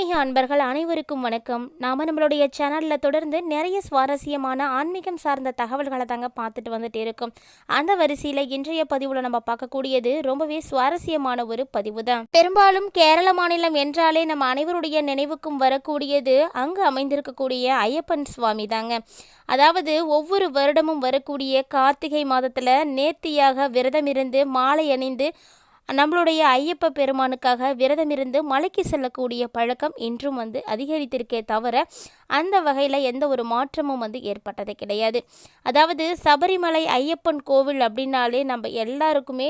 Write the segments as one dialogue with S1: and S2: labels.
S1: ஆன்மீக அன்பர்கள் அனைவருக்கும் வணக்கம். நாம நம்மளுடைய சேனலில் தொடர்ந்து நிறைய சுவாரஸ்யமான ஆன்மீகம் சார்ந்த தகவல்களை தாங்க பார்த்துட்டு வந்துட்டு இருக்கோம். அந்த வரிசையில் இன்றைய பதிவில் நம்ம பார்க்கக்கூடியது ரொம்பவே சுவாரஸ்யமான ஒரு பதிவு தான் பெரும்பாலும் கேரள மாநிலம் என்றாலே நம்ம அனைவருடைய நினைவுக்கும் வரக்கூடியது அங்கு அமைந்திருக்கக்கூடிய ஐயப்பன் சுவாமி தாங்க. அதாவது ஒவ்வொரு வருடமும் வரக்கூடிய கார்த்திகை மாதத்தில் நேர்த்தியாக விரதமிருந்து மாலை அணிந்து நம்மளுடைய ஐயப்ப பெருமானுக்காக விரதம் இருந்து மலைக்கு செல்லக்கூடிய பழக்கம் இன்றும் வந்து அதிகரித்திருக்கே தவிர அந்த வகையில் எந்த ஒரு மாற்றமும் வந்து ஏற்பட்டது கிடையாது. அதாவது சபரிமலை ஐயப்பன் கோவில் அப்படின்னாலே நம்ம எல்லாருக்குமே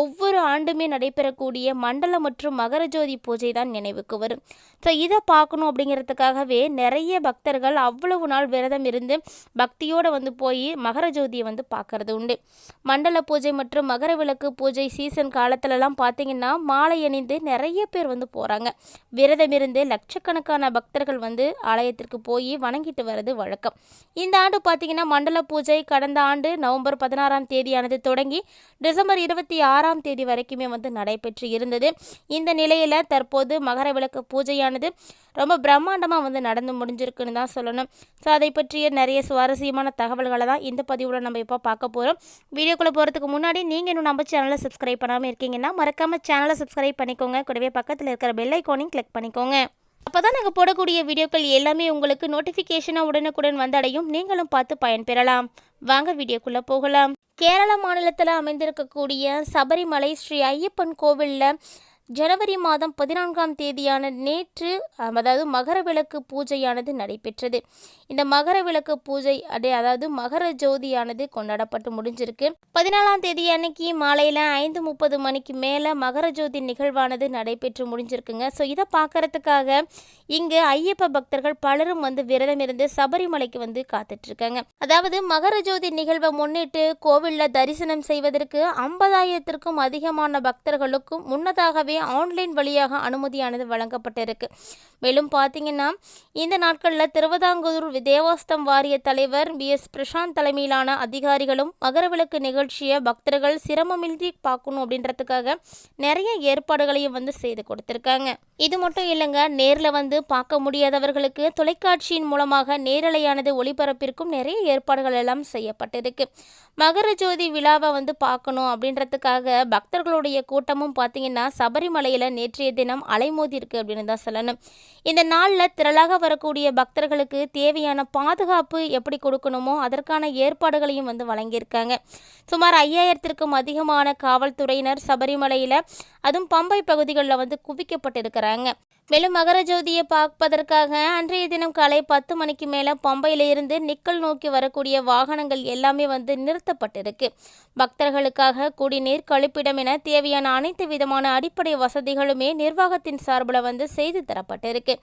S1: ஒவ்வொரு ஆண்டுமே நடைபெறக்கூடிய மண்டல மற்றும் மகரஜோதி பூஜை தான் நினைவுக்கு வரும். ஸோ இதை பார்க்கணும் அப்படிங்கிறதுக்காகவே நிறைய பக்தர்கள் அவ்வளவு நாள் விரதம் இருந்து பக்தியோடு வந்து போய் மகர ஜோதியை வந்து பார்க்கறது உண்டு. மண்டல பூஜை மற்றும் மகர விளக்கு பூஜை சீசன் காலத்துலலாம் பார்த்தீங்கன்னா மாலை அணிந்து நிறைய பேர் வந்து போகிறாங்க விரதம் இருந்து லட்சக்கணக்கான பக்தர்கள் வந்து ஆலயத்திற்கு போய் வணங்கிட்டு வர்றது வழக்கம். இந்த ஆண்டு பார்த்தீங்கன்னா மண்டல பூஜை கடந்த ஆண்டு நவம்பர் பதினாறாம் தேதியானது தொடங்கி டிசம்பர் இருபத்தி ஆறாம் தேதி வரைக்குமே வந்து நடைபெற்று இருந்தது. இந்த நிலையில் தற்போது மகர விளக்கு பூஜையானது ரொம்ப பிரம்மாண்டமாக வந்து நடந்து முடிஞ்சிருக்குன்னு தான் சொல்லணும். ஸோ அதை பற்றிய நிறைய சுவாரஸ்யமான தகவல்களை தான் இந்த பதிவில் நம்ம இப்போ பார்க்க போகிறோம் வீடியோக்குள்ளே போகிறதுக்கு முன்னாடி நீங்கள் இன்னும் நம்ம சேனலை சப்ஸ்கிரைப் பண்ணாமல் இருக்கீங்கன்னா மறக்காமல் சேனலை சப்ஸ்கிரைப் பண்ணிக்கோங்க. கூடவே பக்கத்தில் இருக்கிற பெல் ஐக்கானையும் கிளிக் பண்ணிக்கோங்க. அப்போ தான் நாங்கள் போடக்கூடிய வீடியோக்கள் எல்லாமே உங்களுக்கு நோட்டிஃபிகேஷனாக உடனுக்குடன் வந்தடையும். நீங்களும் பார்த்து பயன்பெறலாம். வாங்க வீடியோக்குள்ளே போகலாம். கேரள மாநிலத்தில் அமைந்திருக்கக்கூடிய சபரிமலை ஸ்ரீ ஐயப்பன் கோவிலில் ஜனவரி மாதம் பதினான்காம் தேதியான நேற்று அதாவது மகர விளக்கு பூஜையானது நடைபெற்றது. இந்த மகர விளக்கு பூஜை அடே அதாவது மகர ஜோதியானது கொண்டாடப்பட்டு முடிஞ்சிருக்கு. பதினாலாம் தேதி அன்னைக்கு மாலையில் ஐந்து முப்பது மணிக்கு மேலே மகர ஜோதி நிகழ்வானது நடைபெற்று முடிஞ்சிருக்குங்க. ஸோ இதை பார்க்கறதுக்காக இங்கு ஐயப்ப பக்தர்கள் பலரும் வந்து விரதம் இருந்து சபரிமலைக்கு வந்து காத்துட்ருக்காங்க. அதாவது மகர ஜோதி நிகழ்வை முன்னிட்டு கோவிலில் தரிசனம் செய்வதற்கு ஐம்பதாயிரத்திற்கும் அதிகமான பக்தர்களுக்கும் முன்னதாகவே ஆன்லைன் வழியாக அனுமதியானது வழங்கப்பட்டிருக்கு. மேலும் பார்த்தீங்கன்னா இந்த நாட்களில் திருவிதாங்கூர் தேவாஸ்தம் வாரிய தலைவர் பி. எஸ். பிரசாந்த் தலைமையிலான அதிகாரிகளும் மகரவிளக்கு நிகழ்ச்சியை பக்தர்கள் சிரமமின்றி பார்க்கணும் அப்படின்றதுக்காக நிறைய ஏற்பாடுகளையும் வந்து செய்து கொடுத்துருக்காங்க. இது மட்டும் இல்லைங்க நேரில் வந்து பார்க்க முடியாதவர்களுக்கு தொலைக்காட்சியின் மூலமாக நேரலையானது ஒளிபரப்பிற்கும் நிறைய ஏற்பாடுகள் எல்லாம் செய்யப்பட்டிருக்கு. மகர ஜோதி விழாவை வந்து பார்க்கணும் அப்படின்றதுக்காக பக்தர்களுடைய கூட்டமும் பார்த்தீங்கன்னா சபரிமலையில் நேற்றைய தினம் அலைமோதி இருக்கு அப்படின்னு தான் சொல்லணும். இந்த நாளில் திரளாக வரக்கூடிய பக்தர்களுக்கு தேவையான பாதுகாப்பு எப்படி கொடுக்கணுமோ அதற்கான ஏற்பாடுகளையும் வந்து வழங்கியிருக்காங்க. சுமார் ஐயாயிரத்திற்கும் அதிகமான காவல்துறையினர் சபரிமலையில் அதுவும் பம்பை பகுதிகளில் வந்து குவிக்கப்பட்டிருக்கிறாங்க. மேலும் மகர ஜோதியை பார்ப்பதற்காக அன்றைய தினம் காலை பத்து மணிக்கு மேலே பம்பையிலிருந்து நிக்கல் நோக்கி வரக்கூடிய வாகனங்கள் எல்லாமே வந்து நிறுத்தப்பட்டிருக்கு. பக்தர்களுக்காக குடிநீர் கழிப்பிடம் என தேவையான அனைத்து விதமான அடிப்படை வசதிகளுமே நிர்வாகத்தின் சார்பில் வந்து செய்து தரப்பட்டிருக்கு.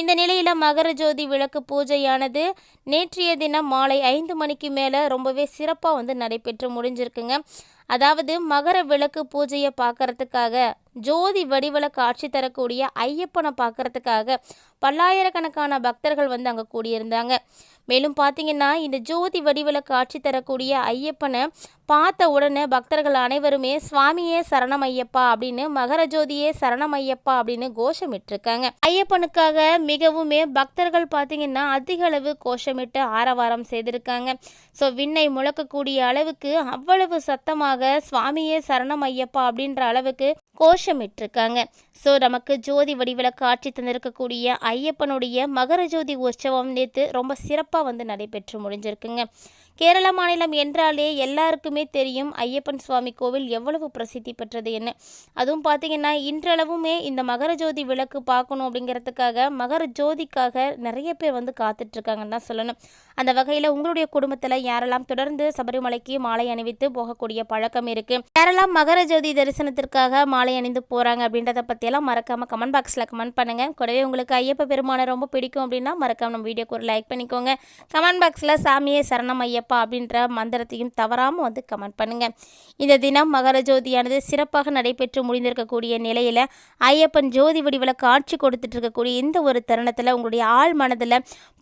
S1: இந்த நிலையில் மகர ஜோதி விளக்கு பூஜையானது நேற்றைய தினம் மாலை ஐந்து மணிக்கு மேலே ரொம்பவே சிறப்பாக வந்து நடைபெற்று முடிஞ்சிருக்குங்க. அதாவது மகர விளக்கு பூஜையை பார்க்கறதுக்காக ஜோதி வடிவில காட்சி தரக்கூடிய ஐயப்பனை பார்க்கறதுக்காக பல்லாயிரக்கணக்கான பக்தர்கள் வந்து அங்கே கூடியிருந்தாங்க. மேலும் பார்த்தீங்கன்னா இந்த ஜோதி வடிவில் காட்சி தரக்கூடிய ஐயப்பனை பார்த்த உடனே பக்தர்கள் அனைவருமே சுவாமியே சரணம் ஐயப்பா அப்படின்னு மகர ஜோதியே சரணம் ஐயப்பா அப்படின்னு கோஷமிட்டிருக்காங்க. ஐயப்பனுக்காக மிகவுமே பக்தர்கள் பார்த்தீங்கன்னா அதிக அளவு கோஷமிட்டு ஆரவாரம் செய்திருக்காங்க. ஸோ விண்ணை முழக்கக்கூடிய அளவுக்கு அவ்வளவு சத்தமாக சுவாமியே சரணம் ஐயப்பா அப்படின்ற அளவுக்கு கோஷமிட்டிருக்காங்க. ஸோ நமக்கு ஜோதி வடிவில் காட்சி தந்திருக்கக்கூடிய ஐயப்பனுடைய மகர ஜோதி உற்சவம் நேற்று ரொம்ப சிறப்பாக வந்து நடைபெற்று முடிஞ்சிருக்குங்க. கேரள மாநிலம் என்றாலே எல்லாருக்குமே தெரியும் ஐயப்பன் சுவாமி கோவில் எவ்வளவு பிரசித்தி பெற்றது என்ன. அதுவும் பார்த்தீங்கன்னா இன்றளவுமே இந்த மகர ஜோதி விளக்கு பார்க்கணும் அப்படிங்கிறதுக்காக மகர ஜோதிக்காக நிறைய பேர் வந்து காத்துட்ருக்காங்கன்னு தான் சொல்லணும். அந்த வகையில் உங்களுடைய குடும்பத்தில் யாரெல்லாம் தொடர்ந்து சபரிமலைக்கு மாலை அணிவித்து போகக்கூடிய பழக்கம் இருக்குது யாரெல்லாம் மகர ஜோதி தரிசனத்திற்காக மாலை அணிந்து போகிறாங்க அப்படின்றத பற்றியெல்லாம் மறக்காமல் கமெண்ட் பாக்ஸில் கமெண்ட் பண்ணுங்கள் கூடவே உங்களுக்கு ஐயப்ப பெருமானை ரொம்ப பிடிக்கும் அப்படின்னா மறக்காமல் நம்ம வீடியோக்கு ஒரு லைக் பண்ணிக்கோங்க. கமெண்ட் பாக்ஸில் சாமியே சரணம் ஐயப்ப அப்படின்ற மந்திரத்தையும் தவறாமல் வந்து கமெண்ட் பண்ணுங்கள் இந்த தினம் மகர ஜோதியானது சிறப்பாக நடைபெற்று முடிந்திருக்கக்கூடிய நிலையில் ஐயப்பன் ஜோதி வடிவில் காட்சி கொடுத்துட்டு இருக்கக்கூடிய இந்த ஒரு தருணத்தில் உங்களுடைய ஆள் மனதில்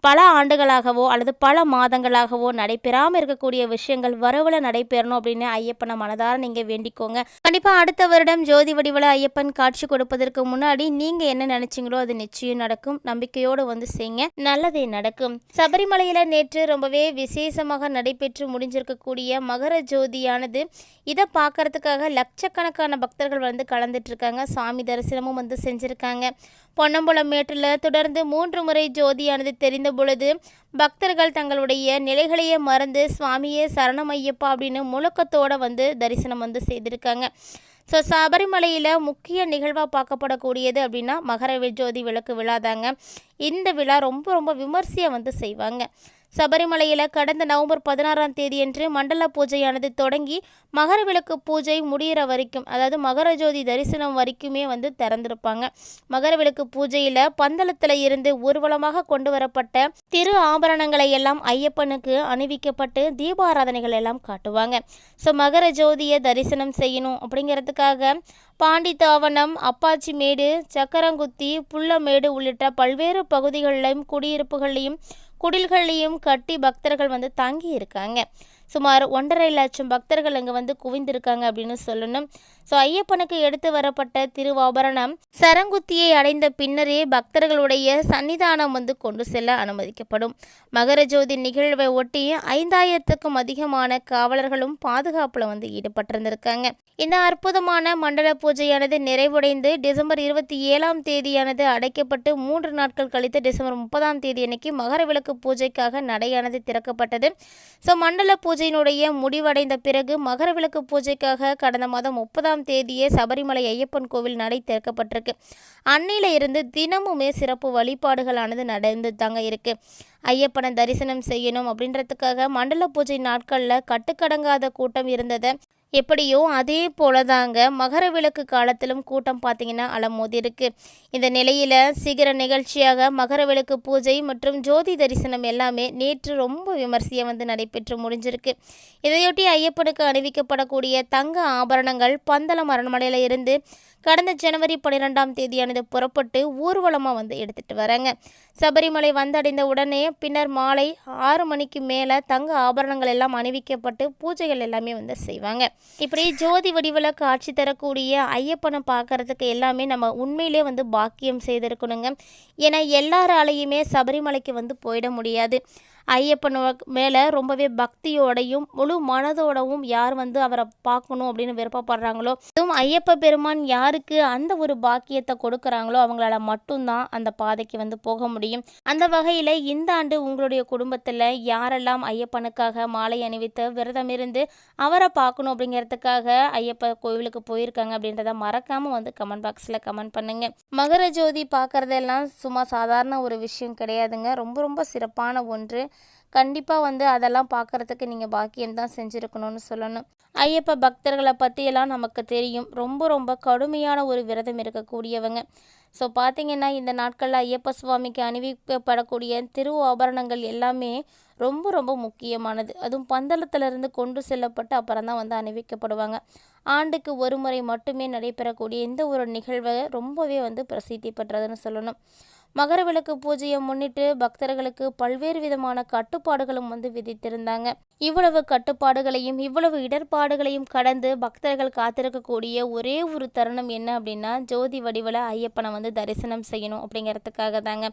S1: பல ஆண்டுகளாகவோ அல்லது பல மாதங்களாகவோ நடைபெறாமல் இருக்கக்கூடிய விஷயங்கள் வரவுல நடைபெறணும் அப்படின்னு ஐயப்பனை மனதார நீங்கள் வேண்டிக்கோங்க. கண்டிப்பாக அடுத்த வருடம் ஜோதி வடிவில் ஐயப்பன் காட்சி கொடுப்பதற்கு முன்னாடி நீங்கள் என்ன நினைச்சிங்களோ அது நிச்சயம் நடக்கும். நம்பிக்கையோடு வந்து செய்யுங்க நல்லதே நடக்கும். சபரிமலையில் நேற்று ரொம்பவே விசேஷமாக நடைபெற்று முடிஞ்சிருக்கக்கூடிய மகர ஜோதியானது. இதை பார்க்கறதுக்காக லட்சக்கணக்கான பக்தர்கள் வந்து கலந்துட்டு இருக்காங்க சாமி தரிசனமும் வந்து செஞ்சுருக்காங்க. பொன்னம்பலம் மேட்டில் தொடர்ந்து மூன்று முறை ஜோதியானது தெரிந்த பொழுது பக்தர்கள் தங்களுடைய நிலைகளையே மறந்து சுவாமியே சரணம் ஐயப்பா அப்படின்னு முழக்கத்தோடு வந்து தரிசனம் வந்து செய்திருக்காங்க. ஸோ சபரிமலையில் முக்கிய நிகழ்வாக பார்க்கப்படக்கூடியது அப்படின்னா மகர ஜோதி விளக்கு விழா தாங்க. இந்த விழா ரொம்ப ரொம்ப விமர்சையாக வந்து செய்வாங்க. சபரிமலையில் கடந்த நவம்பர் பதினாறாம் தேதியன்று மண்டல பூஜையானது தொடங்கி மகர விளக்கு பூஜை முடிகிற வரைக்கும் அதாவது மகர ஜோதி தரிசனம் வரைக்குமே வந்து திறந்திருப்பாங்க. மகர விளக்கு பூஜையில் பந்தளத்தில் இருந்து ஊர்வலமாக கொண்டு வரப்பட்ட திரு ஆபரணங்களை எல்லாம் ஐயப்பனுக்கு அணிவிக்கப்பட்டு தீபாராதனைகள் எல்லாம் காட்டுவாங்க. ஸோ மகர ஜோதியை தரிசனம் செய்யணும் அப்படிங்கிறதுக்காக பாண்டித்தாவனம் அப்பாச்சிமேடு சக்கரங்குத்தி புள்ளமேடு உள்ளிட்ட பல்வேறு பகுதிகளிலும் குடியிருப்புகளையும் குடில்களையும் கட்டி பக்தர்கள் வந்து தங்கி இருக்காங்க சுமார் ஒன்றரை லட்சம் பக்தர்கள் அங்கே வந்து குவிந்திருக்காங்க அப்படின்னு சொல்லணும். ஸோ ஐயப்பனுக்கு எடுத்து வரப்பட்ட திருவாபரணம் சரங்குத்தியை அடைந்த பின்னரே பக்தர்களுடைய சன்னிதானம் வந்து கொண்டு செல்ல அனுமதிக்கப்படும். மகர ஜோதி நிகழ்வை ஒட்டி ஐந்தாயிரத்துக்கும் அதிகமான காவலர்களும் பாதுகாப்பில் வந்து ஈடுபட்டிருந்திருக்காங்க. இந்த அற்புதமான மண்டல பூஜையானது நிறைவடைந்து டிசம்பர் இருபத்தி ஏழாம் தேதியானது அடைக்கப்பட்டு மூன்று நாட்கள் கழித்து டிசம்பர் முப்பதாம் தேதி அன்னைக்கு மகர விளக்கு பூஜைக்காக நடையானது திறக்கப்பட்டது. ஸோ மண்டல பூஜை பூஜையினுடைய முடிவடைந்த பிறகு மகர விளக்கு பூஜைக்காக கடந்த மாதம் முப்பதாம் தேதியே சபரிமலை ஐயப்பன் கோவில் நடை திறக்கப்பட்டிருக்கு. அன்னையில இருந்து தினமுமே சிறப்பு வழிபாடுகளானது நடந்து தாங்க இருக்கு. ஐயப்பனை தரிசனம் செய்யணும் அப்படின்றதுக்காக மண்டல பூஜை நாட்களில் கட்டுக்கடங்காத கூட்டம் இருந்ததை. எப்படியோ அதே போல தாங்க மகர விளக்கு காலத்திலும் கூட்டம் பார்த்தீங்கன்னா அலமோதி இருக்குது இந்த நிலையில் சிகர நிகழ்ச்சியாக மகர விளக்கு பூஜை மற்றும் ஜோதி தரிசனம் எல்லாமே நேற்று ரொம்ப விமர்சையாக வந்து நடைபெற்று முடிஞ்சிருக்கு. இதையொட்டி ஐயப்பனுக்கு அணிவிக்கப்படக்கூடிய தங்க ஆபரணங்கள் பந்தளம் அரண்மனையில் இருந்து கடந்த ஜனவரி பன்னிரெண்டாம் தேதியானது புறப்பட்டு ஊர்வலமாக வந்து எடுத்துகிட்டு வராங்க. சபரிமலை வந்தடைந்த உடனே பின்னர் மாலை ஆறு மணிக்கு மேலே தங்க ஆபரணங்கள் எல்லாம் அணிவிக்கப்பட்டு பூஜைகள் எல்லாமே வந்து செய்வாங்க. இப்படி ஜோதி வடிவில் காட்சி தரக்கூடிய ஐயப்பனை பார்க்கறதுக்கு எல்லாமே நம்ம உண்மையிலே வந்து பாக்கியம் செய்திருக்கணுங்க. ஏன்னா எல்லாராலையுமே சபரிமலைக்கு வந்து போயிட முடியாது. ஐயப்பன் மேலே ரொம்பவே பக்தியோடையும் முழு மனதோடவும் யார் வந்து அவரை பார்க்கணும் அப்படின்னு விருப்பப்படுறாங்களோ அதுவும் ஐயப்ப பெருமான் யாருக்கு அந்த ஒரு பாக்கியத்தை கொடுக்குறாங்களோ அவங்களால மட்டும்தான் அந்த பாதைக்கு வந்து போக முடியும். அந்த வகையில் இந்த ஆண்டு உங்களுடைய குடும்பத்தில் யாரெல்லாம் ஐயப்பனுக்காக மாலை அணிவித்து விரதம் இருந்து அவரை பார்க்கணும் அப்படிங்கிறதுக்காக ஐயப்ப கோவிலுக்கு போயிருக்காங்க அப்படின்றத மறக்காமல் வந்து கமெண்ட் பாக்ஸில் கமெண்ட் பண்ணுங்க. மகர ஜோதி பார்க்குறதெல்லாம் சும்மா சாதாரண ஒரு விஷயம் கிடையாதுங்க. ரொம்ப ரொம்ப சிறப்பான ஒன்று. கண்டிப்பாக வந்து அதெல்லாம் பார்க்குறதுக்கு நீங்கள் பாக்கியம் தான் செஞ்சுருக்கணும்னு சொல்லணும். ஐயப்ப பக்தர்களை பற்றியெல்லாம் நமக்கு தெரியும். ரொம்ப ரொம்ப கடுமையான ஒரு விரதம் இருக்கக்கூடியவங்க. ஸோ பார்த்திங்கன்னா இந்த நாட்களில் ஐயப்ப சுவாமிக்கு அணிவிக்கப்படக்கூடிய திரு ஆபரணங்கள் எல்லாமே ரொம்ப ரொம்ப முக்கியமானது. அதுவும் பந்தளத்திலிருந்து கொண்டு செல்லப்பட்டு அப்புறம் தான் வந்து அணிவிக்கப்படுவாங்க. ஆண்டுக்கு ஒரு முறை மட்டுமே நடைபெறக்கூடிய இந்த ஒரு நிகழ்வை ரொம்பவே வந்து பிரசித்தி பெற்றதுன்னு சொல்லணும். மகர விளக்கு பூஜையை முன்னிட்டு பக்தர்களுக்கு பல்வேறு விதமான கட்டுப்பாடுகளும் வந்து விதித்திருந்தாங்க. இவ்வளவு கட்டுப்பாடுகளையும் இவ்வளவு இடர்பாடுகளையும் கடந்து பக்தர்கள் காத்திருக்கக்கூடிய ஒரே ஒரு தருணம் என்ன அப்படின்னா ஜோதி வடிவில் ஐயப்பனை வந்து தரிசனம் செய்யணும் அப்படிங்கிறதுக்காக தாங்க.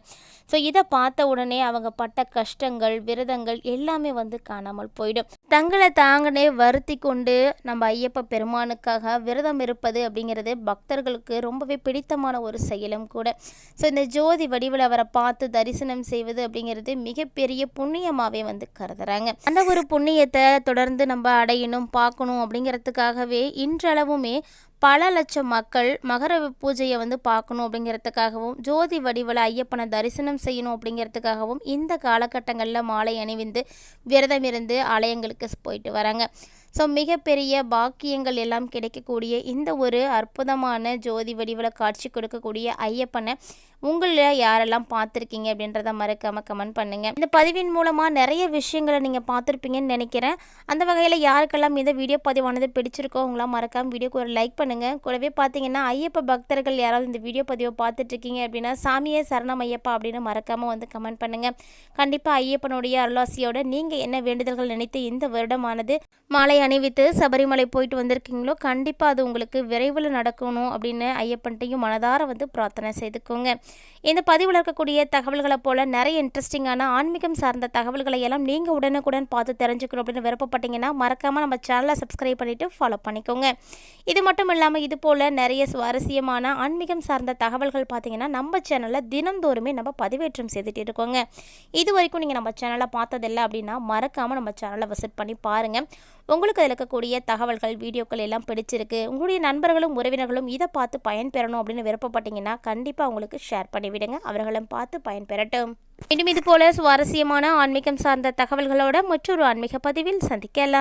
S1: ஸோ இதை பார்த்த உடனே அவங்க பட்ட கஷ்டங்கள் விரதங்கள் எல்லாமே வந்து காணாமல் போயிடும். தங்களை தாங்கனே வருத்தி கொண்டு நம்ம ஐயப்ப பெருமானுக்காக விரதம் இருப்பது அப்படிங்கிறது பக்தர்களுக்கு ரொம்பவே பிடித்தமான ஒரு செயலும் கூட. ஸோ இந்த ஜோதி வடிவில் அவரை பார்த்து தரிசனம் செய்வது அப்படிங்கிறது மிகப்பெரிய புண்ணியமாகவே வந்து கருதுறாங்க. அந்த ஒரு புண்ணியத்தை தொடர்ந்து நம்ம அடையணும் பார்க்கணும் அப்படிங்கிறதுக்காகவே இன்றளவுமே பல லட்சம் மக்கள் மகர பூஜையை வந்து பார்க்கணும் அப்படிங்கிறதுக்காகவும் ஜோதி வடிவில் ஐயப்பனை தரிசனம் செய்யணும் அப்படிங்கிறதுக்காகவும் இந்த காலகட்டங்களில் மாலை அணிவிந்து விரதம் இருந்து ஆலயங்களுக்கு போயிட்டு வராங்க. ஸோ மிகப்பெரிய பாக்கியங்கள் எல்லாம் கிடைக்கக்கூடிய இந்த ஒரு அற்புதமான ஜோதி வடிவில் காட்சி கொடுக்கக்கூடிய ஐயப்பனை உங்களில் யாரெல்லாம் பார்த்துருக்கீங்க அப்படின்றத மறக்காமல் கமெண்ட் பண்ணுங்கள் இந்த பதிவின் மூலமாக நிறைய விஷயங்களை நீங்கள் பார்த்துருப்பீங்கன்னு நினைக்கிறேன். அந்த வகையில் யாருக்கெல்லாம் இந்த வீடியோ பதிவானது பிடிச்சிருக்கோ அவங்களாம் மறக்காமல் வீடியோக்கு ஒரு லைக் பண்ணுங்கள் கூடவே பார்த்தீங்கன்னா ஐயப்ப பக்தர்கள் யாராவது இந்த வீடியோ பதிவை பார்த்துட்ருக்கீங்க அப்படின்னா சாமியே சரணம் ஐயப்பா அப்படின்னு மறக்காமல் வந்து கமெண்ட் பண்ணுங்கள் கண்டிப்பாக ஐயப்பனுடைய அருளாசியோட நீங்கள் என்ன வேண்டுதல்கள் நினைத்து இந்த வருடமானது மாலை அணிவித்து சபரிமலை போயிட்டு வந்திருக்கீங்களோ கண்டிப்பாக அது உங்களுக்கு விரைவில் நடக்கணும் அப்படின்னு ஐயப்பன்ட்டையும் மனதார வந்து பிரார்த்தனை செய்துக்கோங்க. இந்த பதிவில் இருக்கக்கூடிய தகவல்களை போல் நிறைய இன்ட்ரெஸ்டிங்கான ஆன்மீகம் சார்ந்த தகவல்களை எல்லாம் நீங்கள் உடனுக்குடன் பார்த்து தெரிஞ்சுக்கணும் அப்படின்னு விருப்பப்பட்டீங்கன்னா மறக்காமல் நம்ம சேனலை சப்ஸ்கிரைப் பண்ணிவிட்டு ஃபாலோ பண்ணிக்கோங்க. இது மட்டும் இல்லாமல் இது போல் நிறைய சுவாரஸ்யமான ஆன்மீகம் சார்ந்த தகவல்கள் பார்த்தீங்கன்னா நம்ம சேனலில் தினந்தோறுமே நம்ம பதிவேற்றம் செய்துட்டு இருக்கோங்க. இது வரைக்கும் நீங்கள் நம்ம சேனலை பார்த்ததில்லை அப்படின்னா மறக்காமல் நம்ம சேனலை விசிட் பண்ணி பாருங்கள் உங்களுக்கு அதில் இருக்கக்கூடிய தகவல்கள் வீடியோக்கள் எல்லாம் பிடிச்சிருக்கு. உங்களுடைய நண்பர்களும் உறவினர்களும் இதை பார்த்து பயன்பெறணும் அப்படின்னு விருப்பப்பட்டீங்கன்னா கண்டிப்பாக உங்களுக்கு ஷேர் பண்ணிவிடுங்க. அவர்களும் பார்த்து பயன்பெறட்டும். மீண்டும் இது போல சுவாரஸ்யமான ஆன்மீகம் சார்ந்த தகவல்களோட மற்றொரு ஆன்மீக பதிவில் சந்திக்கலாம்.